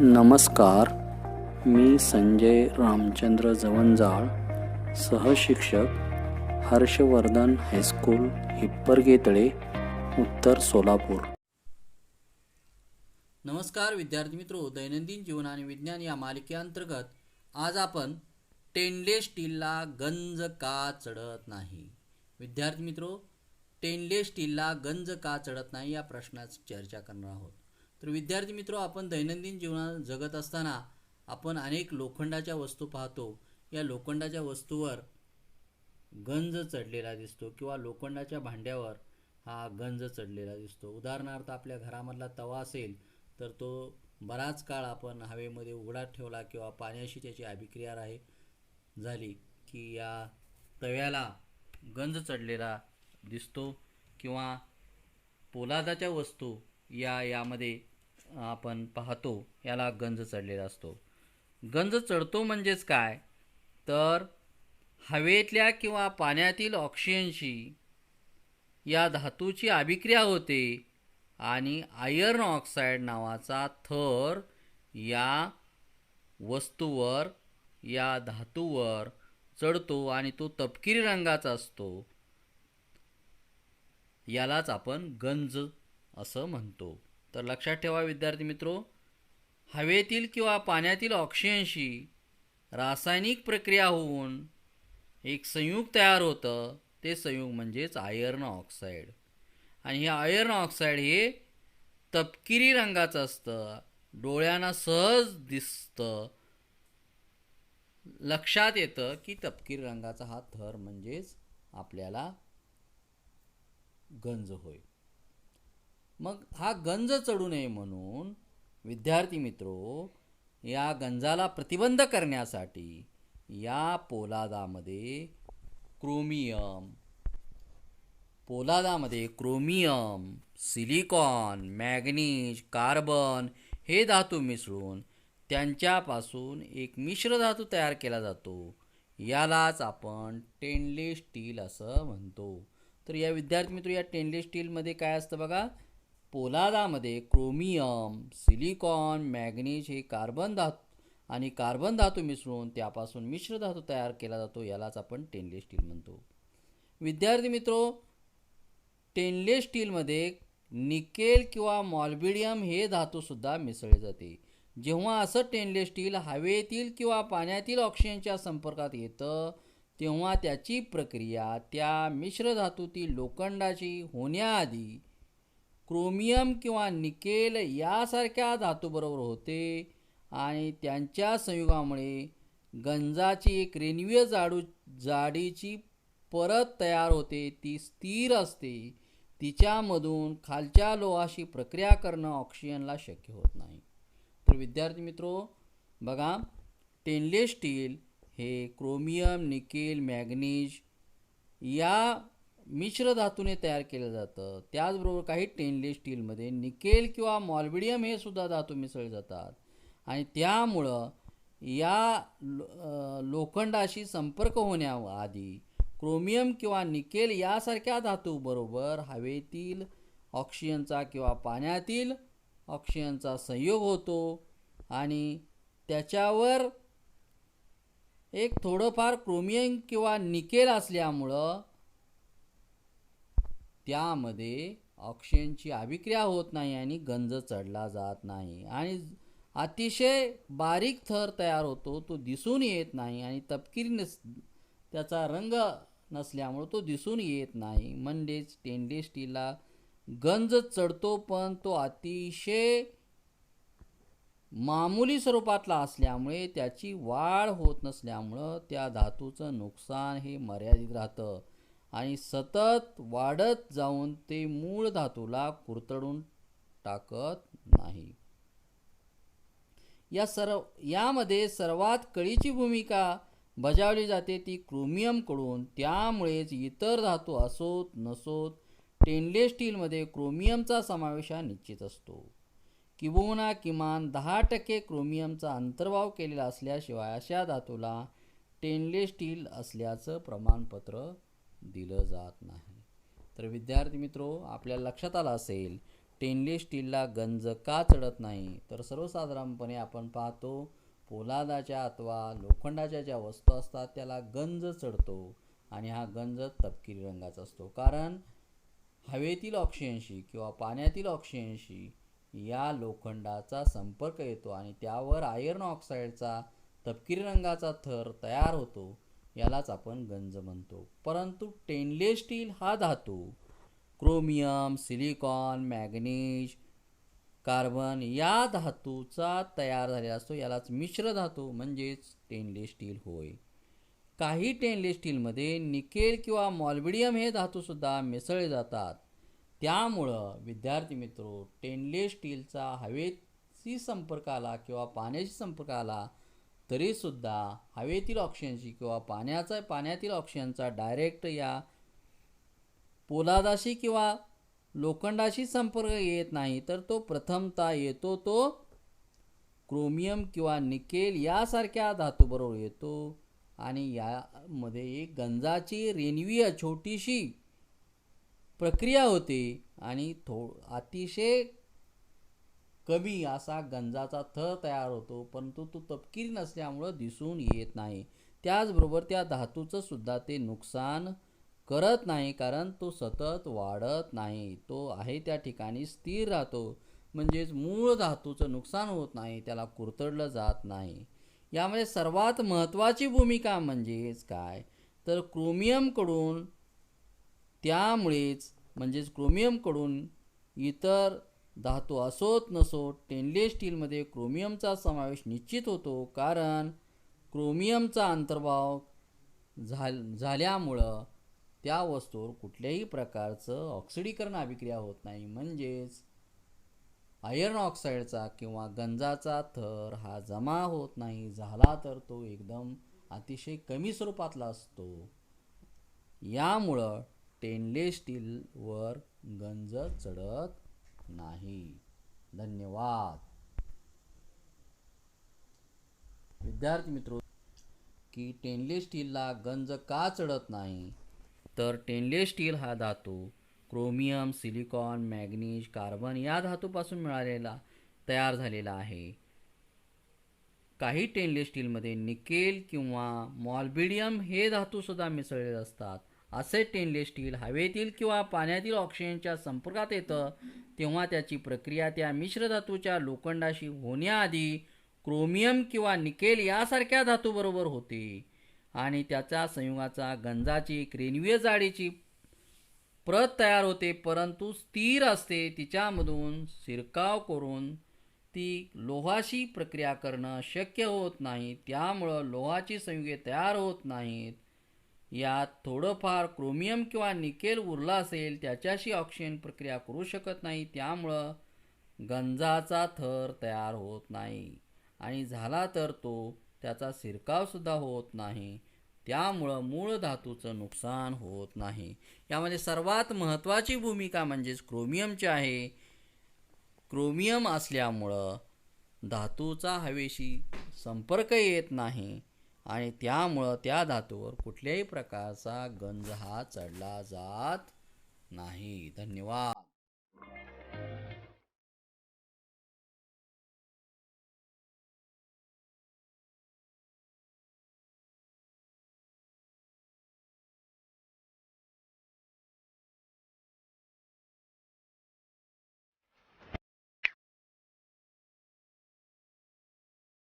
नमस्कार. मी संजय रामचंद्र जवंजाळ सहशिक्षक हर्षवर्धन हायस्कूल हिप्परगेतळे उत्तर सोलापूर. नमस्कार विद्यार्थी मित्रो दैनंदिन जीवन आणि विज्ञान या मालिकेअंतर्गत आज आपण टेनलेस स्टीलला गंज का चढत नाही? विद्यार्थी मित्रो टेनलेस स्टीलला गंज का चढत नाही या प्रश्नाची चर्चा करणार आहोत. तर विद्यार्थी मित्रो आपण दैनंदिन जीवनात जगत असताना आपण अनेक लोखंडाच्या वस्तू पाहतो. या लोखंडाच्या वस्तूवर गंज चढलेला दिसतो किंवा लोखंडाच्या भांड्यावर हा गंज चढलेला दिसतो. उदाहरणार्थ आपल्या घरामधला तवा असेल तर तो बराच काळ आपण हवेमध्ये उघडा ठेवला किंवा पाण्याशी त्याची अभिक्रिया राही झाली की या तव्याला गंज चढलेला दिसतो किंवा पोलादाच्या वस्तू या यामध्ये आपण पाहतो याला गंज चढलेला असतो. गंज चढतो म्हणजेच काय? तर हवेतल्या किंवा पाण्यातील ऑक्सिजनशी या धातूची अभिक्रिया होते आणि आयर्न ऑक्साईड नावाचा थर या वस्तूवर या धातूवर चढतो आणि तो तपकिरी रंगाचा असतो. यालाच आपण गंज असं म्हणतो. तर लक्षात ठेवा विद्यार्थी मित्रो हवेतील किंवा पाण्यातील ऑक्सिजनशी रासायनिक प्रक्रिया होऊन एक संयुग तयार होतं. ते संयुग म्हणजेच आयर्न ऑक्साईड. आणि हे आयर्न ऑक्साईड हे तपकिरी रंगाचं असतं. डोळ्यांना सहज दिसतं. लक्षात येतं की तपकिरी रंगाचा हा थर म्हणजेच आपल्याला गंज होय. मग हा गंज चढू नये म्हणून विद्यार्थी मित्रो या गंजाला प्रतिबंध करण्यासाठी या पोलादामध्ये क्रोमियम पोलादामध्ये क्रोमियम सिलिकॉन मॅग्नीज कार्बन हे धातू मिसळून त्यांच्यापासून एक मिश्र धातू तयार केला जातो. यालाच आपण टेनलेस स्टील असं म्हणतो. तर या विद्यार्थी मित्र या टेनलेस स्टीलमध्ये काय असतं बघा? पोलादामध्ये क्रोमियम सिलिकॉन मॅग्नीज हे कार्बन धातू आणि कार्बन धातू मिसळून त्यापासून मिश्र धातू तयार केला जातो यालाच आपण टेनलेस स्टील म्हणतो. विद्यार्थी मित्रो टेनलेस स्टीलमध्ये निकेल किंवा मॉल्बिडियम हे धातूसुद्धा मिसळले जाते. जेव्हा असं टेनलेस स्टील हवेतील किंवा पाण्यातील ऑक्सिजनच्या संपर्कात येतं तेव्हा त्याची प्रक्रिया त्या मिश्र धातूतील लोखंडाची होण्याआधी क्रोमियम किंवा निकेल यासारख्या धातूबरोबर होते आणि त्यांच्या संयुगामुळे गंजाची एक रेणवीय जाडू जाडीची परत तयार होते. ती स्थिर असते. तिच्यामधून खालच्या लोहाशी प्रक्रिया करणं ऑक्सिजनला शक्य होत नाही. तर विद्यार्थी मित्रो बघा टेनलेस स्टील हे क्रोमियम निकेल मॅग्नीज या मिश्र धातूने तयार केलं जातं. त्याचबरोबर काही स्टेनलेस स्टीलमध्ये निकेल किंवा मॉल्बिडियम हे सुद्धा धातू मिसळले जातात. आणि त्यामुळं या लोखंडाशी संपर्क होण्याआधी क्रोमियम किंवा निकेल यासारख्या धातूबरोबर हवेतील ऑक्सिजनचा किंवा पाण्यातील ऑक्सिजनचा संयोग होतो. आणि त्याच्यावर एक थोडंफार क्रोमियम किंवा निकेल असल्यामुळं त्यामध्ये ऑक्सिजनची अभिक्रिया होत नाही आणि गंज चढला जात नाही. आणि अतिशय बारीक थर तयार होतो तो दिसून येत नाही आणि तपकिरी नस त्याचा रंग नसल्यामुळं तो दिसून येत नाही. म्हणजेच स्टेनलेस स्टीलला गंज चढतो पण तो अतिशय मामूली स्वरूपातला असल्यामुळे त्याची वाढ होत नसल्यामुळं त्या धातूचं नुकसान हे मर्यादित राहतं. आणि सतत वाढत जाऊन ते मूळ धातूला कुरतडून टाकत नाही. या सर्व यामध्ये सर्वात कळीची भूमिका बजावली जाते ती क्रोमियमकडून त्यामुळेच इतर धातू असोत नसोत स्टेनलेस स्टीलमध्ये क्रोमियमचा समावेश हा निश्चित असतो. किंबहुना किमान दहा टक्के क्रोमियमचा अंतर्भाव केलेला असल्याशिवाय अशा धातूला स्टेनलेस स्टील असल्याचं प्रमाणपत्र दिलं जात नाही. तर विद्यार्थी मित्रो आपल्या लक्षात आलं असेल स्टेनलेस स्टीलला गंज का चढत नाही? तर सर्वसाधारणपणे आपण पाहतो पोलादाच्या अथवा लोखंडाच्या ज्या वस्तू असतात त्याला गंज चढतो आणि हा गंज तपकिरी रंगाचा असतो. कारण हवेतील ऑक्सिजनशी किंवा पाण्यातील ऑक्सिजनशी या लोखंडाचा संपर्क येतो आणि त्यावर आयर्न ऑक्साईडचा तपकिरी रंगाचा थर तयार होतो. यालाच आपण गंज म्हणतो. परंतु टेनलेस स्टील हा धातू क्रोमियम सिलिकॉन मॅग्नीज कार्बन या धातूचा तयार झालेला असतो. यालाच मिश्र धातू म्हणजेच स्टेनलेस स्टील होय. काही स्टेनलेस स्टीलमध्ये निकेल किंवा मॉल्बिडियम हे धातूसुद्धा मिसळले जातात. त्यामुळं विद्यार्थी मित्रो स्टेनलेस स्टीलचा हवेशी संपर्क आला किंवा पाण्याशी संपर्क आला तरीसुद्धा हवेतील ऑक्सिजनशी किंवा पाण्याचा पाण्यातील ऑक्सिजनचा डायरेक्ट या पोलादाशी किंवा लोखंडाशी संपर्क येत नाही तर तो प्रथमतः येतो तो क्रोमियम किंवा निकेल यासारख्या धातूबरोबर येतो. आणि यामध्ये एक गंजाची रेनवीय छोटीशी प्रक्रिया होते आणि थो अतिशय कमी असा गंजाचा थर तयार होतो परंतु तो तपकिरी नसल्यामुळं दिसून येत नाही. त्याचबरोबर त्या धातूचं सुद्धा ते नुकसान करत नाही कारण तो सतत वाढत नाही. तो आहे त्या ठिकाणी स्थिर राहतो म्हणजेच मूळ धातूचं नुकसान होत नाही त्याला कुरतडलं जात नाही. यामध्ये सर्वात महत्त्वाची भूमिका म्हणजेच काय? तर क्रोमियमकडून त्यामुळेच म्हणजेच क्रोमियमकडून इतर धातू असोत नसोत स्टेनलेस स्टीलमध्ये क्रोमियमचा समावेश निश्चित होतो कारण क्रोमियमचा अंतर्भाव झाल झाल्यामुळं त्या वस्तूवर कुठल्याही प्रकारचं ऑक्सिडीकरण अभिक्रिया होत नाही. म्हणजेच आयर्न ऑक्साईडचा किंवा गंजाचा थर हा जमा होत नाही. झाला तर तो एकदम अतिशय कमी स्वरूपातला असतो. यामुळं स्टेनलेस स्टीलवर गंज चढत नाही. धन्यवाद. विद्यार्थी मित्रो की टेनलेस स्टीलला गंज का चढत नाही? तर टेनलेस स्टील हा धातू क्रोमियम सिलिकॉन मॅग्नीज कार्बन या धातूपासून मिळालेला तयार झालेला आहे. काही टेनलेस स्टीलमध्ये निकेल किंवा मॉल्बिडियम हे धातूसुद्धा मिसळलेले असतात. असे स्टेनलेस स्टील हवेतील किंवा पाण्यातील ऑक्सिजनच्या संपर्कात येतं तेव्हा त्याची प्रक्रिया त्या मिश्र धातूच्या लोखंडाशी होण्याआधी क्रोमियम किंवा निकेल यासारख्या धातूबरोबर होते. आणि त्याच्या संयुगाचा गंजाची क्रेनवीय जाडीची प्रत तयार होते परंतु स्थिर असते. तिच्यामधून शिरकाव करून ती लोहाशी प्रक्रिया करणं शक्य होत नाही. त्यामुळं लोहाची संयुगे तयार होत नाहीत. यात थोडंफार क्रोमियम किंवा निकेल उरला असेल त्याच्याशी ऑक्सिजन प्रक्रिया करू शकत नाही त्यामुळं गंजाचा थर तयार होत नाही. आणि झाला तर तो त्याचा शिरकावसुद्धा होत नाही. त्यामुळं मूळ धातूचं नुकसान होत नाही. यामध्ये सर्वात महत्त्वाची भूमिका म्हणजेच क्रोमियमची आहे. क्रोमियम असल्यामुळं धातूचा हवेशी संपर्क येत नाही. आणि त्यामुळं त्या धातूवर कुठल्याही प्रकारचा गंज हा चढला जात नाही. धन्यवाद.